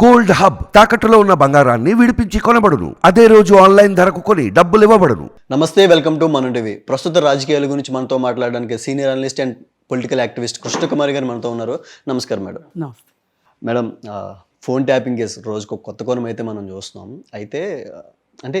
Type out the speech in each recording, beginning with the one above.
Gold hub తాకట్టులో ఉన్న బంగారాన్ని విడిపించి కొనబడును. అదే రోజు ఆన్లైన్ ధరకు కొని డబ్బులు ఇవ్వబడును. నమస్తే వెల్కమ్ టు మన టీవీ. ప్రస్తుత రాజకీయాల గురించి మనతో మాట్లాడడానికి senior analyst and political activist Krishnakumari గారు మనతో ఉన్నారు. నమస్కారం madam. Madam phone tapping case రోజుకు కొత్త కోణం అయితే మనం చూస్తున్నాం. అయితే అంటే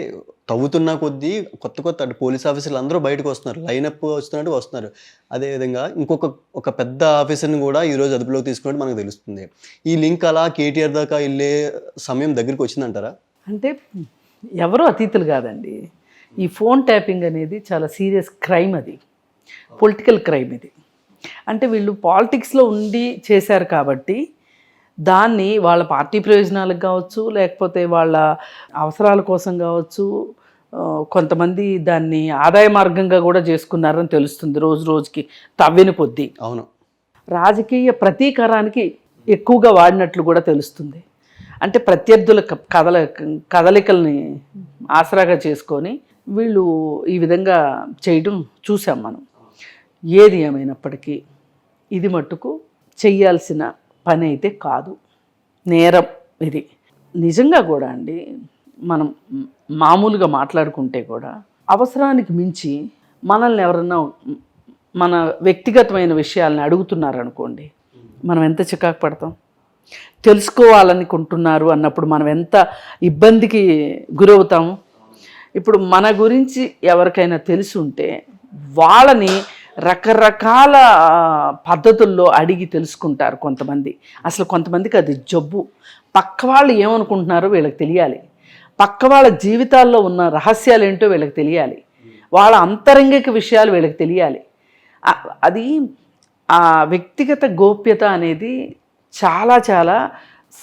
తవ్వుతున్న కొద్దీ కొత్త కొత్త అంటే పోలీస్ ఆఫీసర్లు అందరూ బయటకు వస్తున్నారు. లైనప్ వస్తున్నట్టు వస్తున్నారు. అదేవిధంగా ఇంకొక ఒక పెద్ద ఆఫీసర్ని కూడా ఈరోజు అదుపులోకి తీసుకున్నట్టు మనకు తెలుస్తుంది. ఈ లింక్ అలా కేటీఆర్ దాకా వెళ్ళే సమయం దగ్గరికి వచ్చిందంటారా? అంటే ఎవరు అతీతులు కాదండి. ఈ ఫోన్ ట్యాపింగ్ అనేది చాలా సీరియస్ క్రైమ్ అది. పొలిటికల్ క్రైమ్ ఇది. అంటే వీళ్ళు పాలిటిక్స్లో ఉండి చేశారు కాబట్టి దాన్ని వాళ్ళ పార్టీ ప్రయోజనాలకు కావచ్చు లేకపోతే వాళ్ళ అవసరాల కోసం కావచ్చు కొంతమంది దాన్ని ఆదాయ మార్గంగా కూడా చేసుకున్నారని తెలుస్తుంది రోజు రోజుకి తవ్విన కొద్దీ. అవును. రాజకీయ ప్రతీకారానికి ఎక్కువగా వాడినట్లు కూడా తెలుస్తుంది. అంటే ప్రత్యర్థుల కదల కదలికల్ని ఆసరాగా చేసుకొని వీళ్ళు ఈ విధంగా చేయడం చూసాం మనం. ఏది ఏమైనప్పటికీ ఇది మట్టుకు చెయ్యాల్సిన పని అయితే కాదు. నేరం ఇది. నిజంగా కూడా అండి మనం మామూలుగా మాట్లాడుకుంటే కూడా అవసరానికి మించి మనల్ని ఎవరన్నా మన వ్యక్తిగతమైన విషయాలని అడుగుతున్నారనుకోండి మనం ఎంత చికాకు పడతాం? తెలుసుకోవాలనుకుంటున్నారు అన్నప్పుడు మనం ఎంత ఇబ్బందికి గురవుతాము ఇప్పుడు మన గురించి ఎవరికైనా తెలిసి ఉంటే వాళ్ళని రకరకాల పద్ధతుల్లో అడిగి తెలుసుకుంటారు కొంతమంది. అసలు కొంతమందికి అది జబ్బు. పక్క వాళ్ళు ఏమనుకుంటున్నారో వీళ్ళకి తెలియాలి. పక్క వాళ్ళ జీవితాల్లో ఉన్న రహస్యాలు ఏంటో వీళ్ళకి తెలియాలి. వాళ్ళ అంతరంగిక విషయాలు వీళ్ళకి తెలియాలి. అది ఆ వ్యక్తిగత గోప్యత అనేది చాలా చాలా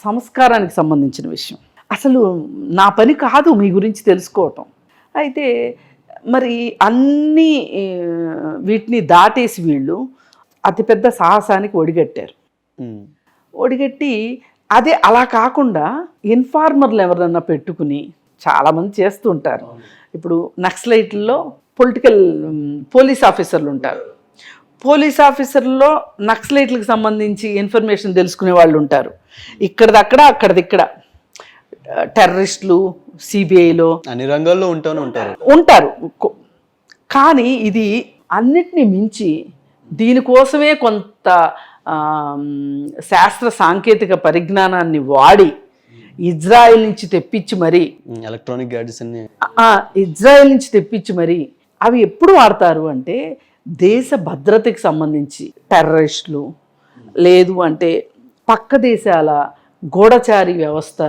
సంస్కారానికి సంబంధించిన విషయం. అసలు నా పని కాదు మీ గురించి తెలుసుకోవటం. అయితే మరి అన్ని వీటిని దాటేసి వీళ్ళు అతిపెద్ద సాహసానికి ఒడిగట్టారు. ఒడిగట్టి అదే అలా కాకుండా ఇన్ఫార్మర్లు ఎవరన్నా పెట్టుకుని చాలామంది చేస్తూ ఉంటారు ఇప్పుడు నక్సలైట్లలో పొలిటికల్ పోలీస్ ఆఫీసర్లు ఉంటారు. పోలీస్ ఆఫీసర్లో నక్సలైట్లకు సంబంధించి ఇన్ఫర్మేషన్ తెలుసుకునే వాళ్ళు ఉంటారు. ఇక్కడిదక్కడ అక్కడిదిక్కడ. టెర్రరిస్టులు సిబిఐలో అన్ని రంగాల్లో ఉంటానే ఉంటారు. ఉంటారు. కానీ ఇది అన్నిటిని మించి దీనికోసమే కొంత శాస్త్ర సాంకేతిక పరిజ్ఞానాన్ని వాడి ఇజ్రాయెల్ నుంచి తెప్పించి మరీ ఎలక్ట్రానిక్ గ్యాడ్జెట్స్ అన్ని. ఇజ్రాయెల్ నుంచి తెప్పించి మరి అవి ఎప్పుడు వాడతారు అంటే దేశ భద్రతకి సంబంధించి టెర్రరిస్టులు లేదు అంటే పక్క దేశాల గూఢచారి వ్యవస్థ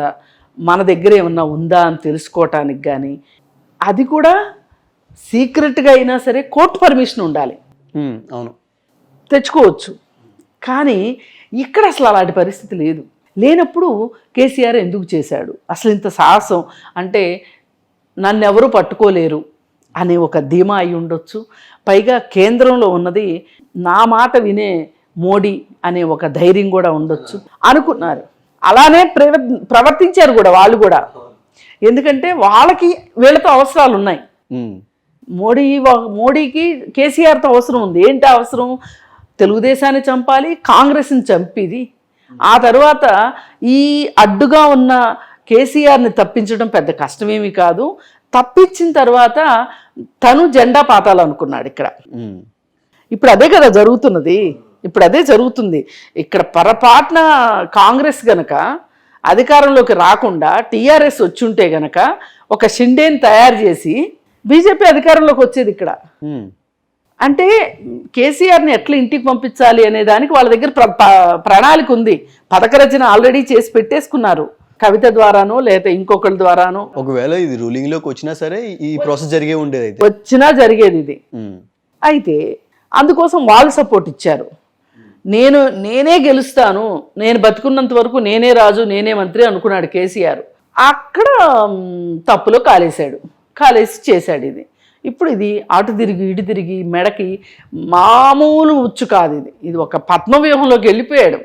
మన దగ్గర ఏమన్నా ఉందా అని తెలుసుకోవటానికి కానీ అది కూడా సీక్రెట్గా అయినా సరే కోర్టు పర్మిషన్ ఉండాలి. అవును. తెచ్చుకోవచ్చు. కానీ ఇక్కడ అసలు అలాంటి పరిస్థితి లేదు. లేనప్పుడు కేసీఆర్ ఎందుకు చేశాడు? అసలు ఇంత సాహసం అంటే నన్ను ఎవరు పట్టుకోలేరు అనే ఒక ధీమా అయి ఉండొచ్చు. పైగా కేంద్రంలో ఉన్నది నా మాట వినే మోడీ అనే ఒక ధైర్యం కూడా ఉండొచ్చు అనుకున్నారు. అలానే ప్రవ ప్రవర్తించారు కూడా వాళ్ళు కూడా. ఎందుకంటే వాళ్ళకి వీళ్ళతో అవసరాలు ఉన్నాయి. మోడీ మోడీకి కేసీఆర్తో అవసరం ఉంది. ఏంటి అవసరం? తెలుగుదేశాన్ని చంపాలి కాంగ్రెస్ని చంపిది. ఆ తర్వాత ఈ అడ్డుగా ఉన్న కేసీఆర్ని తప్పించడం పెద్ద కష్టమేమీ కాదు. తప్పించిన తర్వాత తను జెండా పాతాలనుకున్నాడు ఇక్కడ. ఇప్పుడు అదే కదా జరుగుతున్నది. ఇప్పుడు అదే జరుగుతుంది. ఇక్కడ పొరపాటున కాంగ్రెస్ గనక అధికారంలోకి రాకుండా టీఆర్ఎస్ వచ్చుంటే గనక ఒక షిండేని తయారు చేసి బీజేపీ అధికారంలోకి వచ్చేది ఇక్కడ. అంటే కేసీఆర్ని ఎట్లా ఇంటికి పంపించాలి అనే దానికి వాళ్ళ దగ్గర ప్రణాళిక ఉంది. పథక రచన ఆల్రెడీ చేసి పెట్టేసుకున్నారు. కవిత ద్వారానో లేదా ఇంకొకరి ద్వారానో. ఒకవేళ ఇది రూలింగ్లోకి వచ్చినా సరే ఈ ప్రాసెస్ జరిగే ఉండేది వచ్చినా జరిగేది ఇది. అయితే అందుకోసం వాళ్ళు సపోర్ట్ ఇచ్చారు. నేను నేనే గెలుస్తాను నేను బతుకున్నంత వరకు నేనే రాజు నేనే మంత్రి అనుకున్నాడు కేసీఆర్. అక్కడ తప్పులో కాలేశాడు. కాలేసి చేశాడు ఇది. ఇప్పుడు ఇది అటు తిరిగి ఇటు తిరిగి మెడకి మామూలు ఉచ్చు కాదు ఇది. ఇది ఒక పద్మవ్యూహంలోకి వెళ్ళిపోయాడు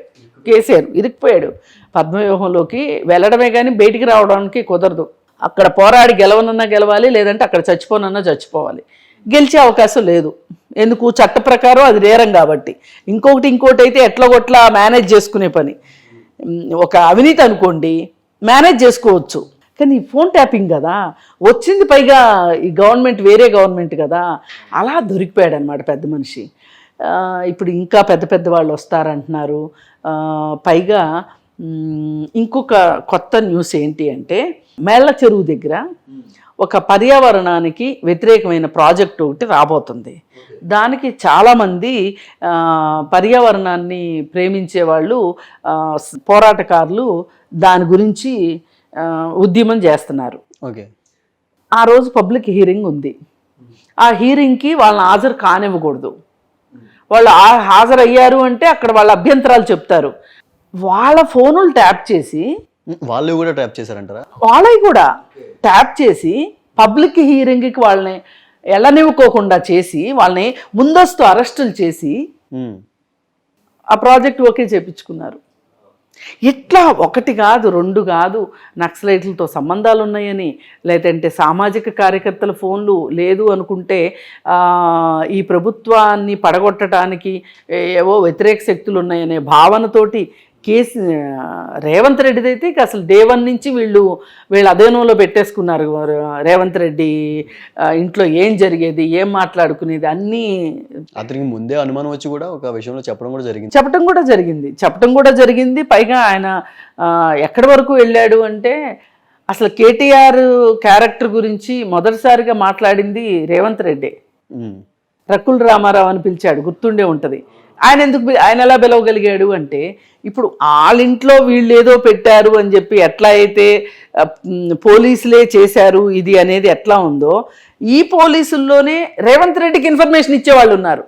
కేసీఆర్ ఇరికిపోయాడు పద్మవ్యూహంలోకి వెళ్ళడమే కానీ బయటికి రావడానికి కుదరదు. అక్కడ పోరాడి గెలవనన్నా గెలవాలి లేదంటే అక్కడ చచ్చిపోనన్నా చచ్చిపోవాలి. గెలిచే అవకాశం లేదు. ఎందుకు? చట్ట ప్రకారం అది నేరం కాబట్టి. ఇంకొకటి ఇంకోటి అయితే ఎట్లా కొట్లా మేనేజ్ చేసుకునే పని. ఒక అవినీతి అనుకోండి మేనేజ్ చేసుకోవచ్చు. కానీ ఈ ఫోన్ ట్యాపింగ్ కదా వచ్చింది పైగా ఈ గవర్నమెంట్ వేరే గవర్నమెంట్ కదా అలా దొరికిపోయాడు అనమాట పెద్ద మనిషి. ఇప్పుడు ఇంకా పెద్ద పెద్ద వాళ్ళు వస్తారంటున్నారు. పైగా ఇంకొక కొత్త న్యూస్ ఏంటి అంటే మేళ్ళ చెరువు దగ్గర ఒక పర్యావరణానికి వ్యతిరేకమైన ప్రాజెక్ట్ ఒకటి రాబోతుంది. దానికి చాలామంది పర్యావరణాన్ని ప్రేమించే వాళ్ళు పోరాటకారులు దాని గురించి ఉద్యమం చేస్తున్నారు. ఓకే. ఆ రోజు పబ్లిక్ హీరింగ్ ఉంది. ఆ హీరింగ్కి వాళ్ళని హాజరు కానివ్వకూడదు. వాళ్ళు హాజరయ్యారు అంటే అక్కడ వాళ్ళ అభ్యంతరాలు చెప్తారు. వాళ్ళ ఫోనులు ట్యాప్ చేసి వాళ్ళు కూడా ట్రాప్ చేశారంటారా? వాళ్ళవి కూడా. ట్యాప్ చేసి పబ్లిక్ హీరింగ్కి వాళ్ళని ఎళ్ళనివ్వకోకుండా చేసి వాళ్ళని ముందస్తు అరెస్టులు చేసి. ఆ ప్రాజెక్ట్ ఓకే చేపించుకున్నారు ఇట్లా ఒకటి కాదు రెండు కాదు నక్సలైట్లతో సంబంధాలు ఉన్నాయని లేదంటే సామాజిక కార్యకర్తల ఫోన్లు లేదు అనుకుంటే ఈ ప్రభుత్వాన్ని పడగొట్టడానికి ఏవో వ్యతిరేక శక్తులు ఉన్నాయనే భావనతోటి కేసు రేవంత్ రెడ్డిది అయితే ఇక అసలు డే వన్ నుంచి వీళ్ళు వీళ్ళు అధీనంలో పెట్టేసుకున్నారు. రేవంత్ రెడ్డి ఇంట్లో ఏం జరిగేది ఏం మాట్లాడుకునేది అన్నీ అతనికి ముందే అనుమానం వచ్చి కూడా ఒక విషయంలో చెప్పడం కూడా జరిగింది. చెప్పటం కూడా జరిగింది. చెప్పటం కూడా జరిగింది. పైగా ఆయన ఎక్కడి వరకు వెళ్ళాడు అంటే అసలు కేటీఆర్ క్యారెక్టర్ గురించి మొదటిసారిగా మాట్లాడింది రేవంత్ రెడ్డి. రకుల్ రామారావు అని పిలిచాడు. గుర్తుండే ఉంటుంది. ఆయన ఎందుకు ఆయన ఎలా పిలవగలిగాడు అంటే ఇప్పుడు వాళ్ళ ఇంట్లో వీళ్ళు ఏదో పెట్టారు అని చెప్పి ఎట్లా అయితే పోలీసులే చేశారు ఇది అనేది ఎట్లా ఉందో ఈ పోలీసుల్లోనే రేవంత్ రెడ్డికి ఇన్ఫర్మేషన్ ఇచ్చేవాళ్ళు ఉన్నారు.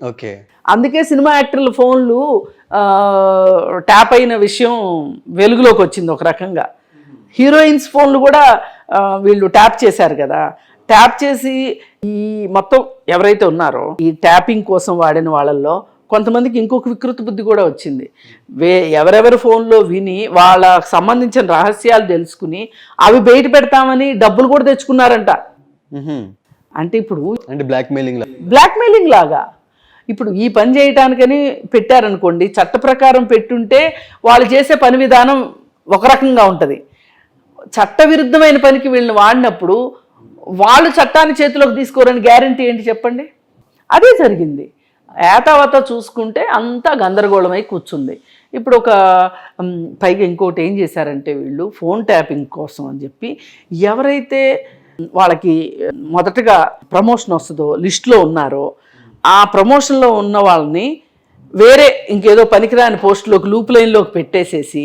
ఓకే. అందుకే సినిమా యాక్టర్ల ఫోన్లు ట్యాప్ అయిన విషయం వెలుగులోకి వచ్చింది ఒక రకంగా. హీరోయిన్స్ ఫోన్లు కూడా వీళ్ళు ట్యాప్ చేశారు కదా. ట్యాప్ చేసి ఈ మొత్తం ఎవరైతే ఉన్నారో ఈ ట్యాపింగ్ కోసం వాడిన వాళ్ళల్లో కొంతమందికి ఇంకొక వికృత బుద్ధి కూడా వచ్చింది. వే ఎవరెవరి ఫోన్లో విని వాళ్ళకి సంబంధించిన రహస్యాలు తెలుసుకుని అవి బయట పెడతామని డబ్బులు కూడా తెచ్చుకున్నారంట. అంటే ఇప్పుడు అంటే బ్లాక్ మెయిలింగ్ బ్లాక్మెయిలింగ్ లాగా. ఇప్పుడు ఈ పని చేయటానికని పెట్టారనుకోండి చట్ట ప్రకారం పెట్టుంటే వాళ్ళు చేసే పని విధానం ఒక రకంగా ఉంటుంది. చట్ట విరుద్ధమైన పనికి వీళ్ళని వాడినప్పుడు వాళ్ళు చట్టాన్ని చేతిలోకి తీసుకోరని గ్యారంటీ ఏంటి చెప్పండి? అదే జరిగింది. ఏతావత చూసుకుంటే అంతా గందరగోళమై కూర్చుంది. ఇప్పుడు ఒక పైగా ఇంకోటి ఏం చేశారంటే వీళ్ళు ఫోన్ ట్యాపింగ్ కోసం అని చెప్పి ఎవరైతే వాళ్ళకి మొదటగా ప్రమోషన్ వస్తుందో లిస్ట్లో ఉన్నారో ఆ ప్రమోషన్లో ఉన్న వాళ్ళని వేరే ఇంకేదో పనికిరాని పోస్టులోకి లూప్ లైన్లోకి పెట్టేసేసి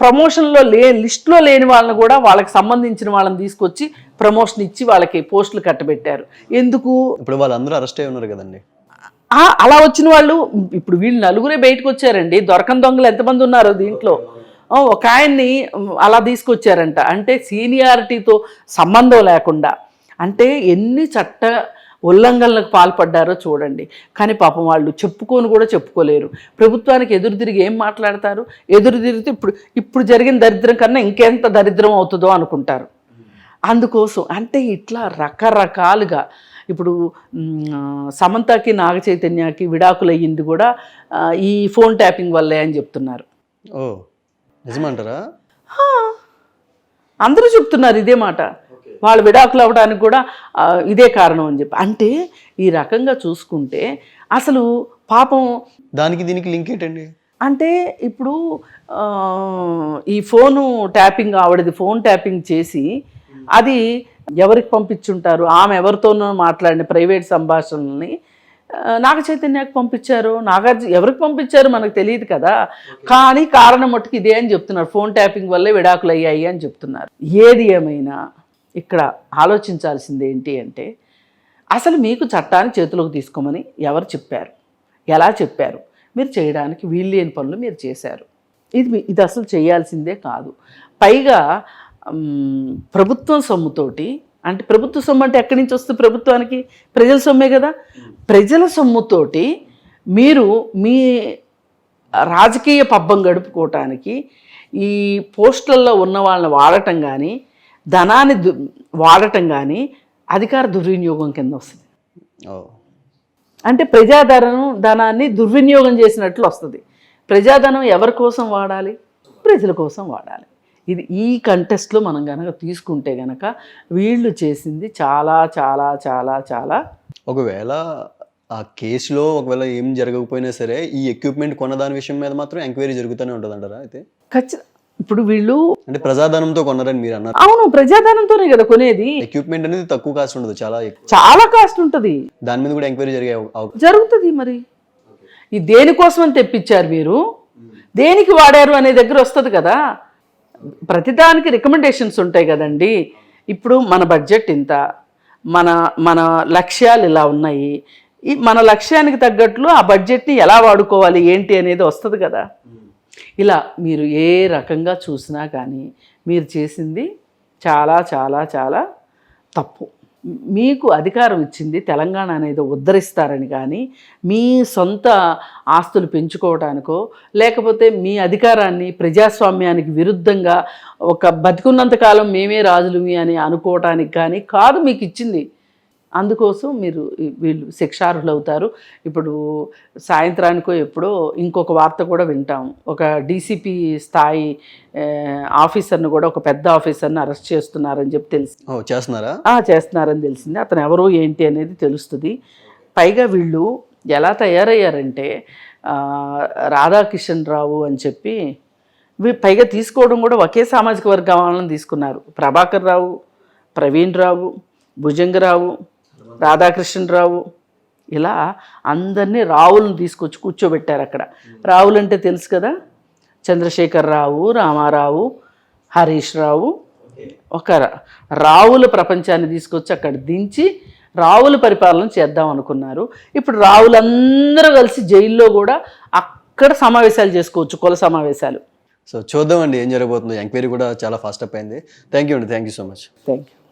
ప్రమోషన్లో లే లిస్ట్లో లేని వాళ్ళని కూడా వాళ్ళకి సంబంధించిన వాళ్ళని తీసుకొచ్చి ప్రమోషన్ ఇచ్చి వాళ్ళకి పోస్టులు కట్టబెట్టారు. ఎందుకు? ఇప్పుడు వాళ్ళందరూ అరెస్ట్ అయి ఉన్నారు కదండి. అలా వచ్చిన వాళ్ళు ఇప్పుడు వీళ్ళు నలుగురే బయటకు వచ్చారండి దొరకని దొంగలు ఎంతమంది ఉన్నారో దీంట్లో. ఒక ఆయన్ని అలా తీసుకొచ్చారంట. అంటే సీనియారిటీతో సంబంధం లేకుండా. అంటే ఎన్ని చట్ట ఉల్లంఘనలకు పాల్పడ్డారో చూడండి. కానీ పాపం వాళ్ళు చెప్పుకొని కూడా చెప్పుకోలేరు. ప్రభుత్వానికి ఎదురు తిరిగి ఏం మాట్లాడతారు? ఎదురు తిరిగితే ఇప్పుడు ఇప్పుడు జరిగిన దరిద్రం కన్నా ఇంకెంత దరిద్రం అవుతుందో అనుకుంటారు. అందుకోసం అంటే ఇట్లా రకరకాలుగా ఇప్పుడు సమంతకి నాగ చైతన్యకి విడాకులు అయ్యింది కూడా ఈ ఫోన్ ట్యాపింగ్ వల్లే అని చెప్తున్నారు. ఓ నిజమంటారా? అందరూ చెప్తున్నారు ఇదే మాట. వాళ్ళు విడాకులు అవ్వడానికి కూడా ఇదే కారణం అని చెప్పి. అంటే ఈ రకంగా చూసుకుంటే అసలు పాపం దానికి దీనికి లింక్ ఏంటండి? అంటే ఇప్పుడు ఈ ఫోను ట్యాపింగ్ ఆవిడది ఫోన్ ట్యాపింగ్ చేసి అది ఎవరికి పంపించుంటారు? ఆమె ఎవరితోనో మాట్లాడిన ప్రైవేట్ సంభాషణల్ని నాగ చైతన్యకి పంపించారు. నాగార్జున ఎవరికి పంపించారు మనకు తెలియదు కదా. కానీ కారణం మట్టుకు ఇదే అని చెప్తున్నారు. ఫోన్ ట్యాపింగ్ వల్లే విడాకులు అయ్యాయి అని చెప్తున్నారు. ఏది ఏమైనా ఇక్కడ ఆలోచించాల్సింది ఏంటి అంటే అసలు మీకు చట్టాన్ని చేతిలోకి తీసుకోమని ఎవరు చెప్పారు? ఎలా చెప్పారు? మీరు చేయడానికి వీల్లేని పనులు మీరు చేశారు. ఇది ఇది అసలు చేయాల్సిందే కాదు. పైగా ప్రభుత్వం సొమ్ముతోటి అంటే ప్రభుత్వ సొమ్ము అంటే ఎక్కడి నుంచి వస్తుంది ప్రభుత్వానికి? ప్రజల సొమ్మే కదా. ప్రజల సొమ్ముతోటి మీరు మీ రాజకీయ పబ్బం గడుపుకోవటానికి ఈ పోస్టులలో ఉన్న వాళ్ళని వాడటం కానీ ధనాన్ని దు వాడటం కానీ అధికార దుర్వినియోగం కింద వస్తుంది. అంటే ప్రజాధనం ధనాన్ని దుర్వినియోగం చేసినట్లు వస్తుంది. ప్రజాధనం ఎవరి కోసం వాడాలి? ప్రజల కోసం వాడాలి. ఇది ఈ కంటెస్ట్లో మనం గనక తీసుకుంటే గనక వీళ్ళు చేసింది చాలా చాలా చాలా చాలా ఒకవేళ ఆ కేసులో ఒకవేళ ఏం జరగకపోయినా సరే ఈ ఎక్విప్మెంట్ కొన్న దాని విషయం మీద మాత్రం ఎంక్వైరీ జరుగుతూనే ఉంటుంది అంటారా అయితే? ఖచ్చిత ఇప్పుడు వీళ్ళు అంటే ప్రజాధనంతో కొన్నారని మీరు అన్నారు. అవును ప్రజాధనంతోనే కదా కొనేది. ఎక్విప్మెంట్ అనేది తక్కువ కాస్ట్ ఉండదు చాలా చాలా కాస్ట్ ఉంటుంది. దాని మీద కూడా ఎంక్వైరీ జరిగే జరుగుతుంది మరి. ఈ దేనికోసం అని తెప్పించారు మీరు దేనికి వాడారు అనే దగ్గర వస్తుంది కదా. ప్రతిదానికి రికమెండేషన్స్ ఉంటాయి కదండి. ఇప్పుడు మన బడ్జెట్ ఇంత మన మన లక్ష్యాలు ఇలా ఉన్నాయి. ఈ మన లక్ష్యానికి తగ్గట్లు ఆ బడ్జెట్ని ఎలా వాడుకోవాలి ఏంటి అనేది వస్తుంది కదా. ఇలా మీరు ఏ రకంగా చూసినా కానీ మీరు చేసింది చాలా చాలా చాలా తప్పు. మీకు అధికారం ఇచ్చింది తెలంగాణ అనేది ఉద్ధరిస్తారని కానీ మీ సొంత ఆస్తులు పెంచుకోవడానికో లేకపోతే మీ అధికారాన్ని ప్రజాస్వామ్యానికి విరుద్ధంగా ఒక బతికున్నంత కాలం మేమే రాజులుమి అని అనుకోవటానికి కానీ కాదు మీకు ఇచ్చింది అందుకోసం మీరు వీళ్ళు శిక్షార్హులు అవుతారు ఇప్పుడు సాయంత్రానికో ఎప్పుడో ఇంకొక వార్త కూడా వింటాం. ఒక డీసీపీ స్థాయి ఆఫీసర్ను కూడా ఒక పెద్ద ఆఫీసర్ని అరెస్ట్ చేస్తున్నారని చెప్పి తెలిసి చేస్తున్నారా? చేస్తున్నారని తెలిసింది. అతను ఎవరు ఏంటి అనేది తెలుస్తుంది. పైగా వీళ్ళు ఎలా తయారయ్యారంటే రాధాకిషన్ రావు అని చెప్పి పైగా తీసుకోవడం కూడా ఒకే సామాజిక వర్గం తీసుకున్నారు. ప్రభాకర్ రావు ప్రవీణ్ రావు భుజంగరావు రాధాకృష్ణరావు ఇలా అందరినీ రావులను తీసుకొచ్చి కూర్చోబెట్టారు అక్కడ. రావులు అంటే తెలుసు కదా? చంద్రశేఖర్ రావు రామారావు హరీష్ రావు ఒక రావుల ప్రపంచాన్ని తీసుకొచ్చి అక్కడ దించి రావుల పరిపాలన చేద్దాం అనుకున్నారు. ఇప్పుడు రావులందరూ కలిసి జైల్లో కూడా అక్కడ సమావేశాలు చేసుకోవచ్చు కుల సమావేశాలు. సో చూద్దామండి ఏం జరగబోతుందో. ఎంక్వైరీ కూడా చాలా ఫాస్ట్ అప్ అయింది. థ్యాంక్ యూ అండి. Thank you so much thank you